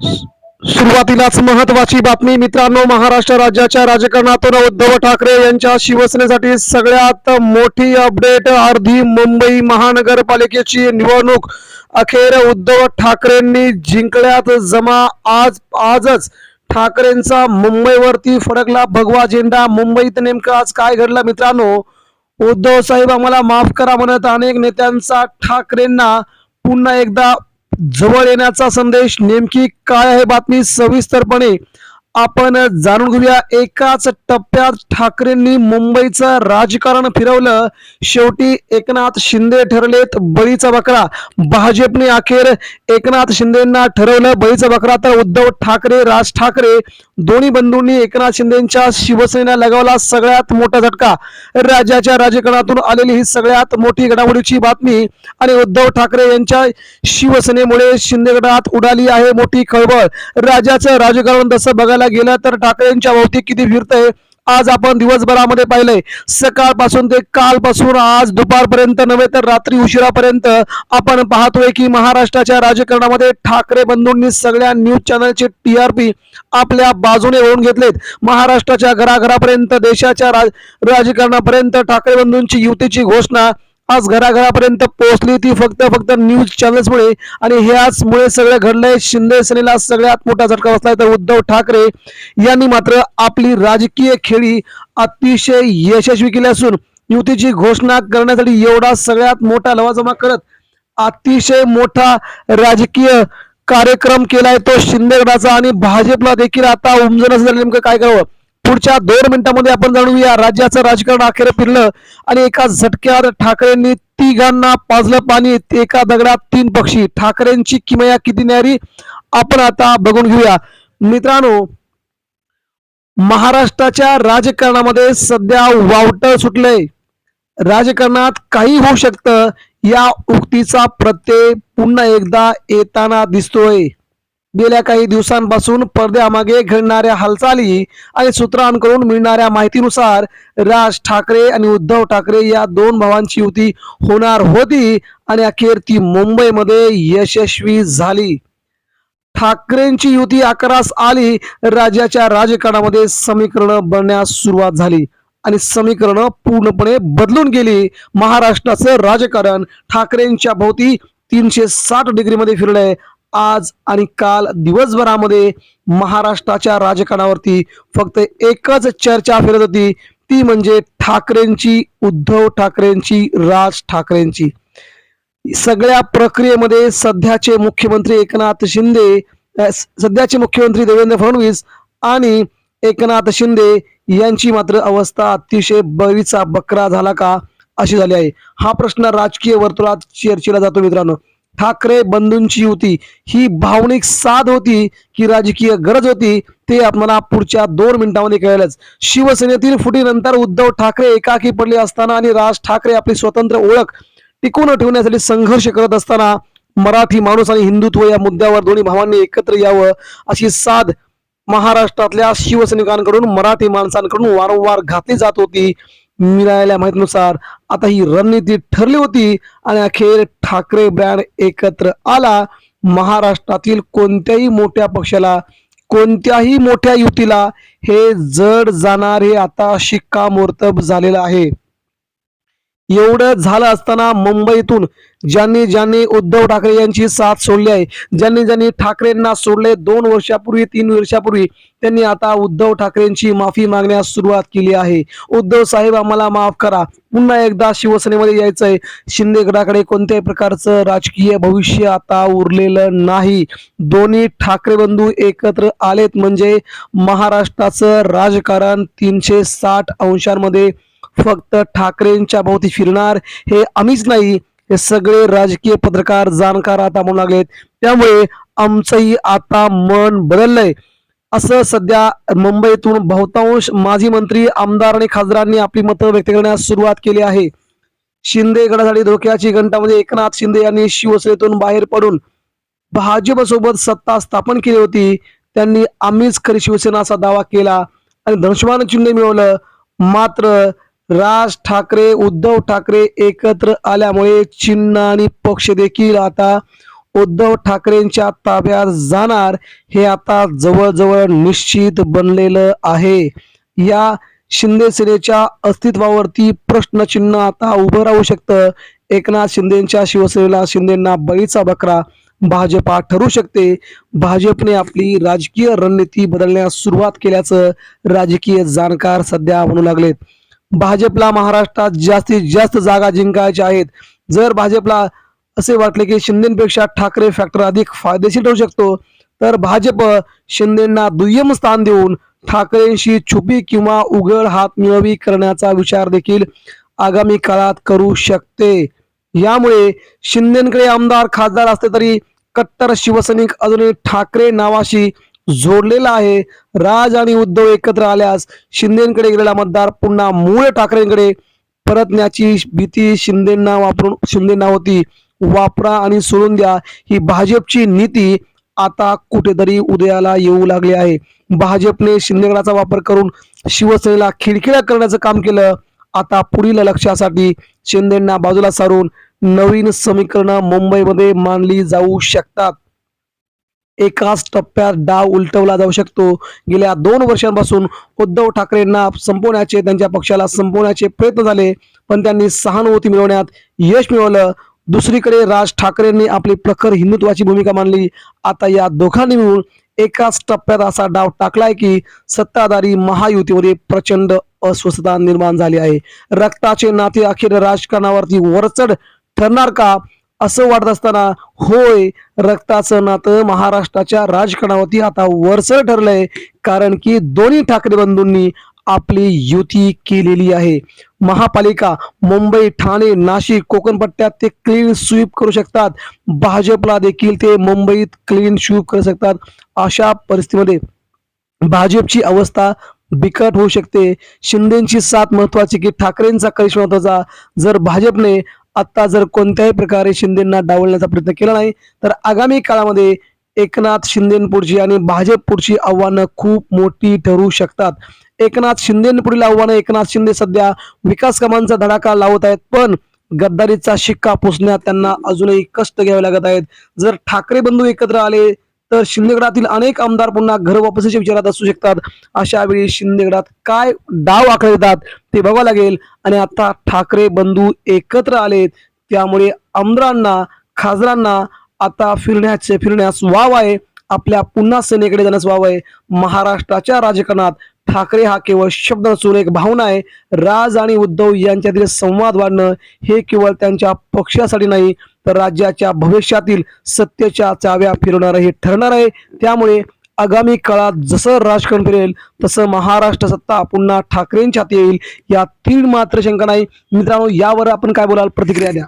सुरुवातीलाच महत्वाची बातमी मित्रांनो महाराष्ट्र राज्याच्या राजकारणातून उद्धव ठाकरे यांच्या शिवसेनेसाठी सगळ्यात मोठी अपडेट अर्धी मुंबई महानगरपालिकेची निवडणूक. अखेर उद्धव ठाकरेंनी जिंकल्यात जमा आज आजच ठाकरेंचा मुंबईवरती फडकला भगवा झेंडा. मुंबईत नेमकं आज काय घडलं मित्रांनो? उद्धव साहेब आम्हाला माफ करा म्हणत अनेक नेत्यांचा ठाकरेंना पुन्हा एकदा जवळ येण्याचा संदेश नेमकी काय आहे बातमी सविस्तरपणे आपण जाणून घेऊया एकाच टप्प्यात ठाकरेंनी मुंबईचं राजकारण फिरवलं. शेवटी एकनाथ शिंदे ठरलेत बळीचा बकरा. भाजपने अखेर एकनाथ शिंदेना ठरवलं बळीचा बकरा. तर उद्धव ठाकरे राज ठाकरे दोन्ही बंधूंनी एकनाथ शिंदेच्या शिवसेनेला लगावला सगळ्यात मोठा झटका. राज्याच्या राजकारणातून आलेली ही सगळ्यात मोठी घडामोडीची बातमी आणि उद्धव ठाकरे यांच्या शिवसेनेमुळे शिंदे गटात उडाली आहे मोठी खळबळ. राज्याचं राजकारण तसं बघायला गेलं तर ठाकरेंच्या भोवती किती फिरतंय? आज आपण दिवसभरामध्ये पाहिलंय. सकाळपासून ते कालपासून आज दुपारपर्यंत नव्हे तर रात्री उशिरापर्यंत आपण पाहतोय की महाराष्ट्राच्या राजकारणामध्ये ठाकरे बंधूंनी सगळ्या न्यूज चॅनलचे टीआरपी आपल्या बाजूने होऊन घेतलेत. महाराष्ट्राच्या घराघरापर्यंत देशाच्या राज राजकारणापर्यंत ठाकरे बंधूंची युतीची घोषणा आज घराघरापर्यंत पोहोचली ती फक्त फक्त न्यूज चॅनल्समुळे आणि ह्याचमुळे सगळं घडलंय. शिंदे सेनेला सगळ्यात मोठा झटका बसलाय. तर उद्धव ठाकरे यांनी मात्र आपली राजकीय खेळी अतिशय यशस्वी केली असून युतीची घोषणा करण्यासाठी एवढा सगळ्यात मोठा लवाजमा करत अतिशय मोठा राजकीय कार्यक्रम केलाय तो शिंदे गटाचा आणि भाजपला देखील आता उमजण असं झालं. नेमकं काय करावं? पुढच्या दोन मिनिटांमध्ये आपण जाणूया राज्याचं राजकारण अखेर फिरलं आणि एका झटक्यात ठाकरेंनी तिघांना पाजलं पाणी. एका दगडात तीन पक्षी. ठाकरेंची किमया किती न्यारी? आपण आता बघून घेऊया. मित्रांनो महाराष्ट्राच्या राजकारणामध्ये सध्या वावट सुटलंय. राजकारणात काही होऊ शकतं. या उक्तीचा प्रत्यय पुन्हा एकदा येताना दिसतोय. गेल्या काही दिवसांपासून पडद्यामागे घडणाऱ्या हालचाली आणि सूत्रांकडून मिळणाऱ्या माहितीनुसार राज ठाकरे आणि उद्धव ठाकरे या दोन भावांची युती होणार होती आणि अखेर ती मुंबईमध्ये यशस्वी झाली. ठाकरेंची युती अकरास आली राज्याच्या राजकारणामध्ये समीकरण बनण्यास सुरुवात झाली आणि समीकरण पूर्णपणे बदलून गेली. महाराष्ट्राचं राजकारण ठाकरेंच्या भोवती तीनशे साठ डिग्रीमध्ये फिरलंय. आज आणि काल दिवसभरामध्ये महाराष्ट्राच्या राजकारणावरती फक्त एकच चर्चा फिरत होती. ती म्हणजे ठाकरेंची उद्धव ठाकरेंची राज ठाकरेंची. सगळ्या प्रक्रियेमध्ये सध्याचे मुख्यमंत्री एकनाथ शिंदे सध्याचे मुख्यमंत्री देवेंद्र फडणवीस आणि एकनाथ शिंदे यांची मात्र अवस्था अतिशय बळीचा बकरा झाला का अशी झाली आहे. हा प्रश्न राजकीय वर्तुळात चर्चेला जातो मित्रांनो. ठाकरे बंधूंची युती ही भावनिक साध होती की राजकीय गरज होती ते आपल्याला पुढच्या दोन मिनिटांमध्ये कळेलच. शिवसेनेतील फुटीनंतर उद्धव ठाकरे एकाकी पडले असताना आणि राज ठाकरे आपली स्वतंत्र ओळख टिकून ठेवण्यासाठी संघर्ष करत असताना मराठी माणूस आणि हिंदुत्व या मुद्द्यावर दोन्ही भावांनी एकत्र यावं अशी साध महाराष्ट्रातल्या शिवसैनिकांकडून मराठी माणसांकडून वारंवार घातली जात होती. मिळालेल्या माहितीनुसार आता ही रणनीती ठरली होती आणि अखेर ठाकरे ब्रँड एकत्र आला. महाराष्ट्रातील कोणत्याही मोठ्या पक्षाला कोणत्याही मोठ्या युतीला हे जड जाणार हे आता शिक्कामोर्तब झालेलं आहे. एवढं झालं असताना मुंबईतून ज्यांनी ज्यांनी उद्धव ठाकरे यांची साथ सोडली आहे ज्यांनी ज्यांनी ठाकरेंना सोडले दोन वर्षापूर्वी तीन वर्षापूर्वी त्यांनी आता उद्धव ठाकरेंची माफी मागण्यास सुरुवात केली आहे. उद्धव साहेब आम्हाला माफ करा. पुन्हा एकदा शिवसेनेमध्ये यायचंय. शिंदे गटाकडे कोणत्याही प्रकारचं राजकीय भविष्य आता उरलेलं नाही. दोन्ही ठाकरे बंधू एकत्र आलेत. म्हणजे महाराष्ट्राचं राजकारण तीनशे साठ अंशांमध्ये फक्त ठाकरेंच्या भोवती फिरणार हे आम्हीच नाही हे सगळे राजकीय पत्रकार जाणकार आता म्हणू लागलेत. त्यामुळे आमचंही आता मन बदललंय. असं सध्या मुंबईतून बहुतांश माजी मंत्री आमदार आणि खासदारांनी आपली मतं व्यक्त करण्यास सुरुवात केली आहे. शिंदे गडासाठी धोक्याची घंटामध्ये एकनाथ शिंदे यांनी शिवसेनेतून बाहेर पडून भाजपसोबत सत्ता स्थापन केली होती. त्यांनी आम्हीच खरी शिवसेना असा दावा केला आणि धनुष्यबाण चिन्ह मिळवलं. मात्र राज ठाकरे उद्धव ठाकरे एकत्र आल्यामुळे चिन्ह आणि पक्ष देखील आता उद्धव ठाकरेंच्या ताब्यात जाणार हे आता जवळजवळ निश्चित बनलेलं आहे. या शिंदे सेनेच्या अस्तित्वावरती प्रश्नचिन्ह आता उभं राहू शकतं. एकनाथ शिंदेच्या शिवसेनेला शिंदेना बळीचा बकरा भाजपा ठरू शकते. भाजपने आपली राजकीय रणनीती बदलण्यास सुरुवात केल्याचं राजकीय जाणकार सध्या म्हणू लागलेत. भाजपला महाराष्ट्रात जास्तीत जास्त जागा जिंकायच्या आहेत. जर भाजपला असे वाटले की शिंदेपेक्षा ठाकरे फॅक्टर अधिक फायदेशीर ठरू शकतो तर भाजप शिंदेना दुय्यम स्थान देऊन ठाकरेंशी छुपी किंवा उघड हात मिळवी करण्याचा विचार देखील आगामी काळात करू शकते. यामुळे शिंदेकडे आमदार खासदार असले तरी कट्टर शिवसैनिक अजूनही ठाकरे नावाशी जोडलेला आहे. राज आणि उद्धव एकत्र आल्यास शिंदेकडे गेलेला मतदार पुन्हा मूळ ठाकरेंकडे. परतण्याची भीती शिंदेना वापरून शिंदेना होती. वापरा आणि सोडून द्या ही भाजपची नीती आता कुठेतरी उदयाला येऊ लागली आहे. भाजपने शिंदेगडाचा वापर करून शिवसेनेला खिडखिड्या करण्याचं काम केलं. आता पुढील लक्ष्यासाठी शिंदेना बाजूला सारून नवीन समीकरणं मुंबईमध्ये मांडली जाऊ शकतात. एकाच टप्प्यात डाव उलटवला जाऊ शकतो. गेल्या दोन वर्षांपासून उद्धव ठाकरेंना संपवण्याचे त्यांच्या पक्षाला संपवण्याचे प्रयत्न झाले पण त्यांनी सहानुभूती मिळवण्यात यश मिळवलं. दुसरीकडे राज ठाकरेंनी आपली प्रखर हिंदुत्वाची भूमिका मांडली. आता या दोघांनी मिळून एकाच टप्प्यात असा डाव टाकलाय की सत्ताधारी महायुतीमध्ये प्रचंड अस्वस्थता निर्माण झाली आहे. रक्ताचे नाते अखेर राजकारणावरती वरचढ ठरणार का? असं वाटत असताना होय रक्ताचं नातं महाराष्ट्राच्या राजकारणावरती आता वरसर ठरलंय कारण की दोन्ही ठाकरे बंधूंनी आपली युती केलेली आहे. महापालिका मुंबई ठाणे नाशिक कोकणपट्ट्यात ते क्लीन स्वीप करू शकतात. भाजपला देखील ते मुंबईत क्लीन स्वीप करू शकतात. अशा परिस्थितीमध्ये भाजपची अवस्था बिकट होऊ शकते. शिंदेची साथ महत्वाची की ठाकरेंचा करिश्मा महत्त्वाचा जर भाजपने आत्ता जर कोणत्याही प्रकारे शिंदेना डावलण्याचा प्रयत्न केला नाही तर आगामी काळामध्ये एकनाथ शिंदेपुढची आणि भाजप पुढची आव्हानं खूप मोठी ठरू शकतात. एकनाथ शिंदेपुढील आव्हानं एकनाथ शिंदे सध्या विकास कामांचा धडाका लावत आहेत पण गद्दारीचा शिक्का पुसण्यात त्यांना अजूनही कष्ट घ्यावे लागत आहेत. जर ठाकरे बंधू एकत्र आले तर शिंदेगडातील अनेक आमदार पुन्हा घर वापसीच्या विचारात असू शकतात. अशा वेळी शिंदेगडात काय डाव आखळतात ते बघावं लागेल. आणि आता ठाकरे बंधू एकत्र आलेत. त्यामुळे आमदारांना खासदारांना आता फिरण्याचे फिरण्यास वाव आहे. आपल्या पुन्हा सेनेकडे जाण्यास वाव आहे. महाराष्ट्राच्या राजकारणात ठाकरे हा केवळ शब्द नसून एक भावना आहे. राज आणि उद्धव यांच्यातील संवाद वाढणं हे केवळ त्यांच्या पक्षासाठी नाही तर राज्याच्या भविष्यातील सत्तेच्या चाव्या फिरवणारं हे ठरणार आहे. त्यामुळे आगामी काळात जसं राजकारण फिरेल तसं महाराष्ट्र सत्ता पुन्हा ठाकरेंच्या हाती येईल. या तीन मात्र शंका नाही. मित्रांनो यावर आपण काय बोलाल? प्रतिक्रिया द्या.